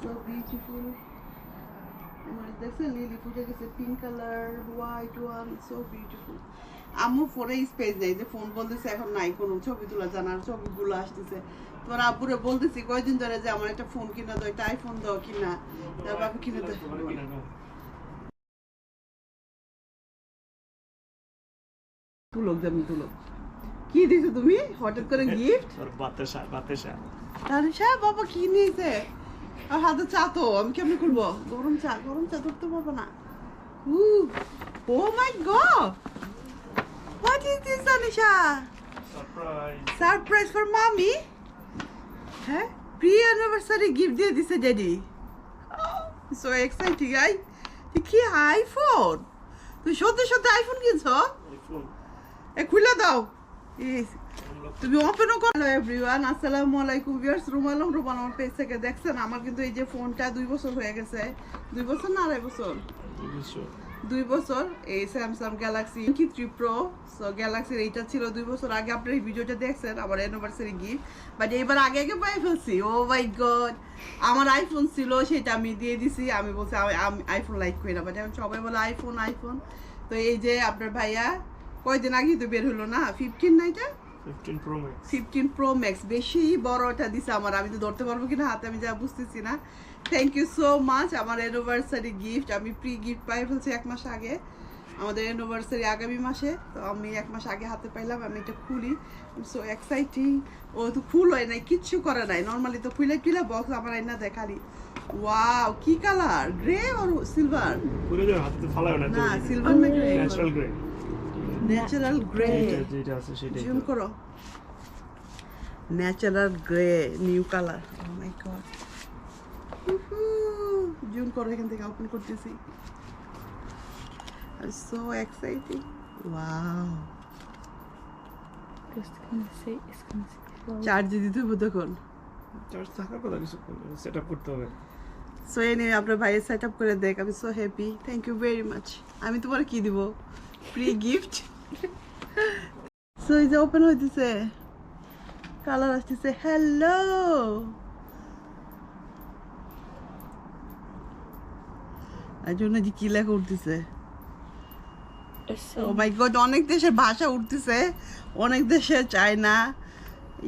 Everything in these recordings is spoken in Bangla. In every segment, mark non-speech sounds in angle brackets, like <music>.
সো বিউটিফুল আমার দেখছেন লিলি ফুটে গেছে pink colour white one so beautiful আম্মু ফোনে স্পেস নেই যে ফোন বলতেছে এখন নাই কোনো ছবি তোলা জানার ছবিগুলো আসতেছে তোমার আব্বুরে বলতেছি কয়দিন ধরে যে আমার একটা ফোন কিনা দাও একটা আইফোন দাও কিনা তার বাবা কিনে দাও তুলো আমি তুলো কি দিছো তুমি হঠাৎ করে গিফট বাতাসা বাতাসা বাবা কি নিয়েছে আর হাতে চা তো আমি কেমন করব? গরম চা গরম চা ধরতে পারব না। ও my god what is this Anisha surprise for মামি হ্যাঁ প্রি অ্যানিভার্সারি গিফট দিয়ে দিছে ড্যাডি সো এক্সাইটিং আই কি আইফোন সত্যি সত্যি আইফোন কিনছো? এ খুলে দাও। তুমি ওপেনও করো এভরিওয়ান আসসালামু আলাইকুম ভিউয়ার্স রুমালম রুমান আমার পেজ থেকে দেখছেন আমার কিন্তু এই যে ফোনটা দুই বছর হয়ে গেছে। দুই বছর না আড়াই বছর? দুই বছর। এই স্যামসাং গ্যালাক্সি কি থ্রি প্রো সো গ্যালাক্সির এইটা ছিল দুই বছর আগে আপনার এই ভিডিওটা দেখছেন আমার অ্যানিভার্সারি গিফট বাট এবার আগে আগে পাই ফেলছি ও মাই গড আমার আইফোন ছিল সেটা আমি দিয়ে দিছি আমি বলছি আমি আইফোন লাইক করি না বাট এখন সবাই বলে আইফোন আইফোন তো এই যে আপনার ভাইয়া কয়দিন আগে তো বের হলো না? ফিফটিন না এটা? 15 pro max fifteen pro max বেশি বড়টা দিছে আমার। আমি তো ধরতে পারব কিনা হাতে আমি যা বুঝতেছি না। থ্যাংক ইউ সো মাচ আমার অ্যানিভার্সারি গিফট আমি প্রি গিফট পাই ফেলছি এক মাস আগে। আমাদের অ্যানিভার্সারি আগামী মাসে তো আমি এক মাস আগে হাতে পাইলাম আমি এটা খুলি। সো এক্সাইটিং ও তো ফুল হয় নাই কিচ্ছু করে নাই। নর্মালি তো ফুলে টুলে বক্স আমার আইনা দেখালি ওয়াও কি কালার গ্রে আর সিলভার না না সিলভার না grey natural grey natural grey যেটা আছে সেটাই জুম করো। Natural grey new colour oh my god zoom করো এখান থেকে ওপেন করতেছি। Gonna say, it's gonna charge দিতে হবে তখন। চার্জ থাকার কথা কিছু সেটআপ করতে হবে। সো এনে আপনার ভাইয়ের সেট আপ করে দেখ আমি so happy thank you very much আমি তোমার কি দিব? ফ্রি গিফট <laughs> সো এই যে ওপেন হইতেছে। কালার আসতেছে হ্যালো আর জন্য যে কি লেখা উঠতেছে? ও মাই গড অনেক দেশের ভাষা উঠতেছে। অনেক দেশের চায়না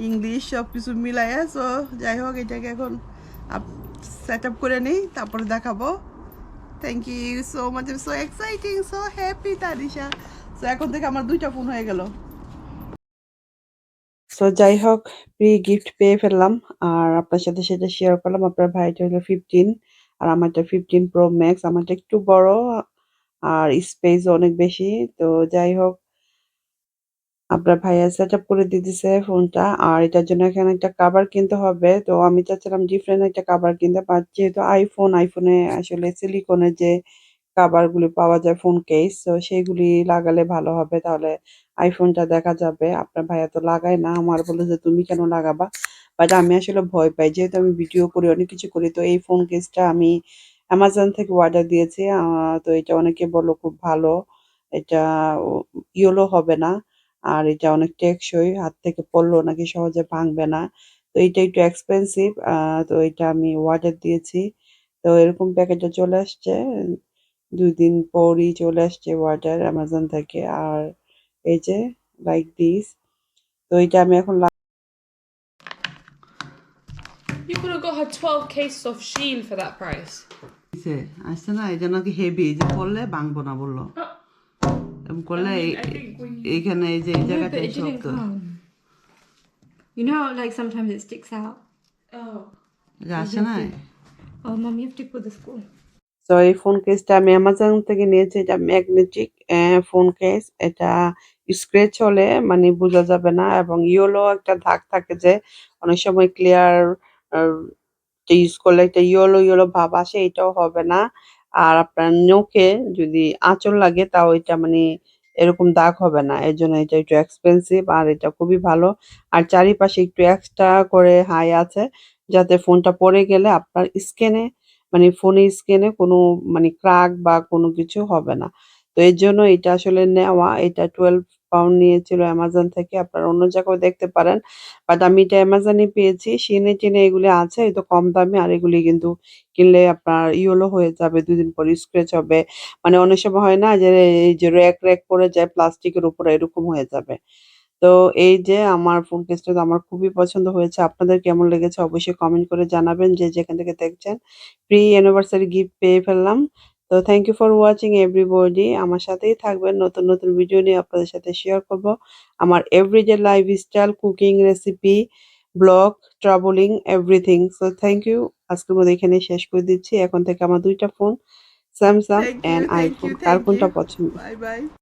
ইংলিশ সব কিছু মিলাইয়া। সো যাই হোক এটাকে এখন সেট আপ করে নিই তারপরে দেখাবো। Thank you so much so exciting so happy Tarisha এখন থেকে আমার দুইটা ফোন হয়ে গেল। সো যাই হোক প্রি গিফট পেয়ে ফেললাম। আর আপনার সাথে সেটা শেয়ার করলাম। আপনার ভাইটা হলো ফিফটিন আর আমারটা ফিফটিন প্রো ম্যাক্স আমারটা একটু বড়, আর স্পেস অনেক বেশি। তো যাই হোক, আপনার ভাইয়া সেট আপ করে দিয়ে দিছে ফোনটা আর এটার জন্য এখানে একটা কাভার কিনতে হবে। তো আমি চাচ্ছিলাম ডিফারেন্ট একটা কাভার কিনতে পারছি যেহেতু আইফোন আইফোনে আসলে সিলিকনের যে কাভার গুলি পাওয়া যায় ফোন কেস তো সেইগুলি লাগালে ভালো হবে। তাহলে আইফোনটা দেখা যাবে। আপনার ভাইয়া তো লাগায় না আমার বলে যে, তুমি কেন লাগাবা? বাট আমি আসলে ভয় পাই। যেহেতু আমি ভিডিও করি, অনেক কিছু করি, তো এই ফোন কেসটা আমি অ্যামাজন থেকে অর্ডার দিয়েছি। তো এটা অনেকে বলল খুব ভালো। এটা ইয়েলো হবে না। আর এটা অনেক টেকসই, হাত থেকে পড়ল নাকি সহজে ভাঙবে না। তো এটা একটু এক্সপেন্সিভ তো এটা আমি অর্ডার দিয়েছি। তো এরকম প্যাকেটে চলে আসছে। দুই দিন পরই চলে আসছে অর্ডার অ্যামাজন থেকে আর এই যে লাইক দিস তো এটা আমি এখন you could have got her 12 cases of Shein for that price. আসছে না এটা নাকি হেভি এই যে পড়লে ভাঙবো না বলল এরকম করলে এই- এইখানে এই যে এই জায়গাটা শক্ত. You know, how, like sometimes it sticks out. Oh. এটা না Oh, mom, you have to put the school. তো এই ফোন কেসটা আমি অ্যামাজন থেকে নিয়েছি, এটা ম্যাগনেটিক ফোন কেস এটা স্ক্রেচ হলে মানে বোঝা যাবে না এবং ইয়েলো একটা দাগ থাকে যে অনেক সময় ক্লিয়ার ইউজ করলে একটা ইয়েলো ইয়েলো ভাব আসে, এটাও হবে না। আর আপনার নখে যদি আঁচল লাগে, তাও এটা মানে এরকম দাগ হবে না। এর জন্য এটা একটু এক্সপেন্সিভ আর এটা খুবই ভালো। আর চারিপাশে একটু এক্সট্রা করে হাই আছে, যাতে ফোনটা পড়ে গেলে আপনার স্ক্যানে মানে ফোনের স্ক্রিনে কোনো মানে ক্রাক বা কোনো কিছু হবে না। তো এর জন্য এটা আসলে নেওয়া, এটা টুয়েলভ পাউন্ড নিয়েছিল অ্যামাজন থেকে, আপনারা অন্য জায়গাও দেখতে পারেন। বাট আমি এটা অ্যামাজনে পেয়েছি সিনে টিনে এগুলি আছে এটা কম দামে, আর এগুলি কিন্তু কিনলে আপনার ইয়েলো হয়ে যাবে, দুদিন পর স্ক্র্যাচ হবে। মানে অনেক সময় হয় না যে, এই যে র্যাক র্যাক পড়ে যায় প্লাস্টিকের উপরে এরকম হয়ে যাবে। তো এই যে আমার ফোন কেসটা আমার খুবই পছন্দ হয়েছে। আপনাদের কেমন লেগেছে অবশ্যই কমেন্ট করে জানাবেন যে যেখান থেকে দেখছেন। প্রি অ্যানিভার্সারি গিফট পেয়ে ফেললাম। তো thank you for watching everybody আমার সাথেই থাকবেন। নতুন নতুন ভিডিও নিয়ে আপনাদের সাথে শেয়ার করব। আমার everyday lifestyle cooking recipe blog travelling everything so thank you আজকের মধ্যে এখানে শেষ করে দিচ্ছি। এখন থেকে আমার দুইটা ফোন স্যামসাং অ্যান্ড আইফোন কার কোনটা পছন্দ? Bye.